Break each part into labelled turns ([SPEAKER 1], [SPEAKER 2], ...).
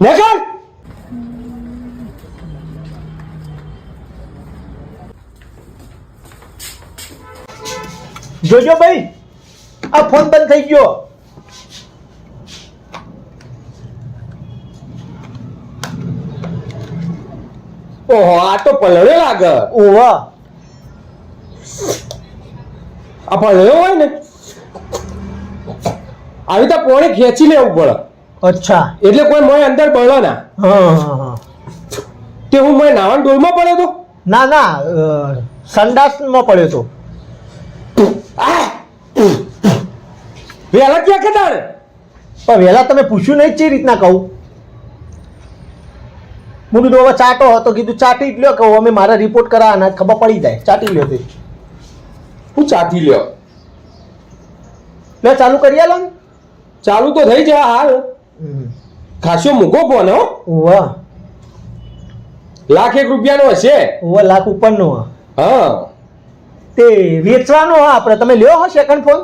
[SPEAKER 1] નેકર જોજો ભાઈ આ ફોન બંધ થઈ ગયો
[SPEAKER 2] ઓહો આ તો પલળે લાગે
[SPEAKER 1] ઓવા
[SPEAKER 2] આ પલળે હોય ને આવી તો પોણી ખેંચી લેવું પડે
[SPEAKER 1] અચ્છા.
[SPEAKER 2] એટલે કોઈ મોય અંદર બળો ના.
[SPEAKER 1] હા હા હા
[SPEAKER 2] તે હું મોય નાવાના ડોલમાં પડ્યો તો
[SPEAKER 1] ના ના સંડાસમાં પડ્યો તો
[SPEAKER 2] વેલા ક્યાં કદાડ
[SPEAKER 1] પણ વહેલા તમે પૂછ્યું નહીં ચી રીતના કહું? હું કીધું હવે ચાટો હતો. કીધું ચાટી જ લ્યો. કહું અમે મારા રિપોર્ટ કરાવવાના ખબર પડી જાય. ચાટી લ્યો તે.
[SPEAKER 2] હું ચાટી લ્યો.
[SPEAKER 1] લે ચાલુ કરી આલો ને.
[SPEAKER 2] ચાલુ તો થઈ જાય હાલ. ખાસો મૂકો ફોન હો.
[SPEAKER 1] વાહ
[SPEAKER 2] લાખ એક રૂપિયાનો હશે.
[SPEAKER 1] ઓવા લાખ ઉપરનો હા.
[SPEAKER 2] હા.
[SPEAKER 1] તે વેચવાનો હા આપણે. તમે લ્યો હો સેકન્ડ ફોન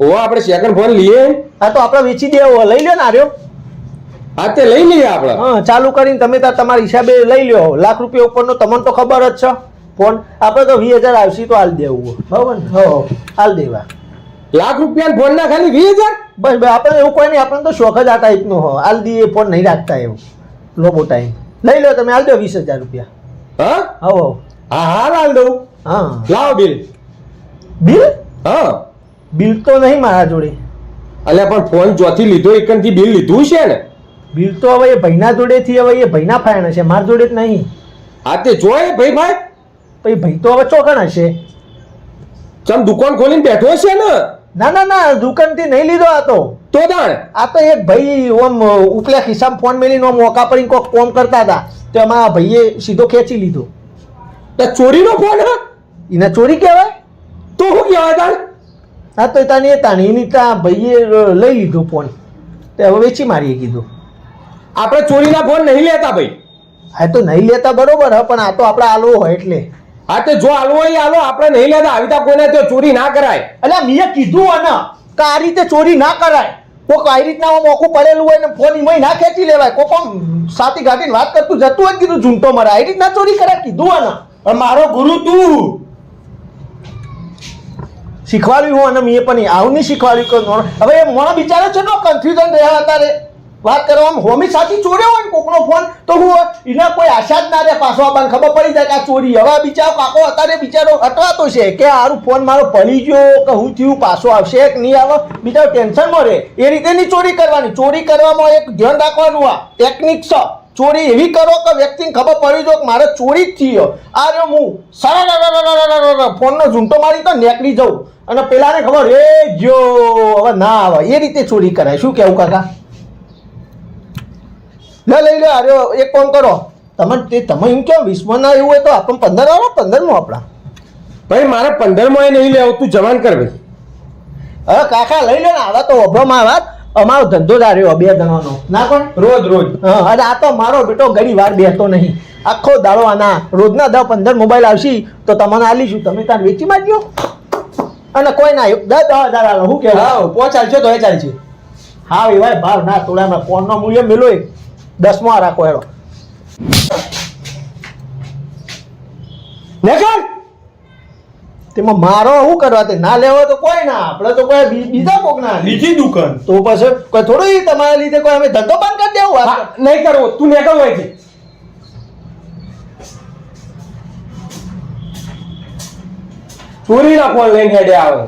[SPEAKER 2] ઓ આપણે સેકન્ડ ફોન લઈએ.
[SPEAKER 1] હા તો આપણે વેચી દેવો લઈ લ્યો ને આર્યો
[SPEAKER 2] હા તે લઈ લઈએ આપણે.
[SPEAKER 1] હા ચાલુ કરીને તમે તમારા હિસાબે લઈ લ્યો. લાખ રૂપિયા ઉપરનો તમને તો ખબર જ છે. ફોન. આપણે તો વીસ હજાર આવશે તો હાલ દેવું બરાબર ને? હો હાલ દેવા.
[SPEAKER 2] લાખ રૂપિયા ફોન ના ખાલી વીસ હજાર?
[SPEAKER 1] બસ બસ આપણે એવું કોઈ નહીં આપણે તો શોખ જ આ ટાઈપનો હો હાલ એ ફોન નહીં રાખતા એવું. લોબો ટાઈમ લઈ લો તમે હાલ દો વીસ હજાર રૂપિયા.
[SPEAKER 2] હા?
[SPEAKER 1] આવો હો
[SPEAKER 2] હા હાલ દઉં.
[SPEAKER 1] હા.
[SPEAKER 2] લાવો બિલ
[SPEAKER 1] બિલ
[SPEAKER 2] હા.
[SPEAKER 1] બિલ તો નહીં મારા જોડે.
[SPEAKER 2] અલ્યા પણ ફોન ચોથી લીધો એકનથી બિલ લીધું છે ને?
[SPEAKER 1] બિલ તો હવે એ ભાઈના જોડેથી હવે એ ભાઈના ફાયણ છે મારા જોડે જ નહીં.
[SPEAKER 2] હા તે જોય ભાઈ ભાઈ?
[SPEAKER 1] પછી ભાઈ તો હવે ચોકણ હશે.
[SPEAKER 2] ચમ દુકાન ખોલીને બેઠો છે ને?
[SPEAKER 1] ના ના ના દુકાનથી નહીં લીધો આ તો.
[SPEAKER 2] તો તાણ
[SPEAKER 1] આ તો એક ભાઈ ઓમ ઉપલા ખિસ્સામાં ફોન મેલીને ઓમ મોકા પડીને કોક કોમ કરતા હતા. તો એમાં આ ભાઈએ સીધો ખેંચી લીધો.
[SPEAKER 2] તો ચોરીનો ફોન હા?
[SPEAKER 1] એને ચોરી કહેવાય?
[SPEAKER 2] તો શું કહેવાય તાણ
[SPEAKER 1] હા તો તાની એ તાણી એની ત્યાં ભાઈએ લઈ લીધો ફોન. તો હવે વેચી મારીએ કીધું.
[SPEAKER 2] આપણે ચોરીના ફોન નહીં લેતા ભાઈ.
[SPEAKER 1] હા તો નહીં લેતા બરોબર હ પણ આ તો આપણે આલવો હોય એટલે.
[SPEAKER 2] હા તે જો આલો હોય એ આલો આપણે નહીં લેતા આવી તા કોઈને તો ચોરી ના કરાય.
[SPEAKER 1] એટલે મેં કીધું હોય ને કે આ રીતે ચોરી ના કરાય. કોક આવી રીતના આમ મોકું પડેલું હોય ને ફોન એમાં ના ખેંચી લેવાય. કોક આમ સાથી ઘાટીને વાત કરતું જતું હોય કીધું ઝૂંટો મારે. આવી રીતના ચોરી કરાય કીધું હોય ને
[SPEAKER 2] મારો ગુરુ તું.
[SPEAKER 1] શીખવાડ્યું હું અને મેં પણ આવું નહીં શીખવાડ્યું હવે એ મોણો બિચારો છે ને કન્ફ્યુઝન રહ્યા અત્યારે વાત કરવામાં હોમી સાથી ચોર્યો હોય ને કોકનો ફોન, તો હું એના કોઈ આશા જ ના રહે પાછો આપણને ખબર પડી જાય કે આ ચોરી હવે બિચારો કાકો અત્યારે બિચારો અટવાતો છે કે આરું ફોન મારો પડી ગયો કે હું થયું, પાછો આવશે કે નહીં આવે? બિચારો ટેન્શનમાં રહે. એ રીતે નહીં ચોરી કરવાની. ચોરી કરવામાં એક ધ્યાન રાખવાનું આ ટેકનિક છે. ચોરી એવી કરો કે વ્યક્તિને ખબર પડી જો કે મારે ચોરી જ થયો આ રહ્યો હું. સરળ ફોનનો ઝૂંટો મારી તો નીકળી જાઉં અને પેલાને ખબર એ જો હવે ના આવે એ રીતે ચોરી કરાય શું કેવું કાકા લે લઈ લે અરે એક કોમ કરો. તમે તે તમે એમ કેમ વીસમાં ના એવું હોય તો આપણને પંદર આવો પંદરમો આપણા.
[SPEAKER 2] ભાઈ મારે પંદરમાં એ નહીં લેવું તું જવાન કર ભાઈ.
[SPEAKER 1] હવે કાકા લઈ લે ને આવા તો ઓભરોમાં વાત અમારો ધંધો જ આ રહ્યો બે જણાનો. ના કોણ?
[SPEAKER 2] રોજ રોજ.
[SPEAKER 1] હા અને આ તો મારો બેટો ઘણી વાર બેસતો નહીં. આખો દાડો આના રોજના દસ પંદર મોબાઈલ આવશે તો તમને આલીશું તમે તાર વેચી માંગ્યો? અને કોઈ ના દસ દસ હજાર આલો શું કેવું?
[SPEAKER 2] હા પહોંચાડશો ચાલશે તો એ ચાલશે.
[SPEAKER 1] હા એવાય ભાવ ના થોડા ફોનનો મૂલ્ય મેલો એક દસમાં રાખો હેડો.
[SPEAKER 2] નેકર
[SPEAKER 1] તેમાં મારો શું કરવા તે? ના લેવો તો કોઈ ના આપણે તો કોઈ બીજા કોક ના.
[SPEAKER 2] બીજી દુકાન.
[SPEAKER 1] તો પછી કોઈ થોડું તમારા લીધે કોઈ અમે ધંધો બંધ કરી દેવું
[SPEAKER 2] હા, નહીં કરવો. તું નેકર હોય છે. ચોરીના ફોન લઈને હેડે આવે.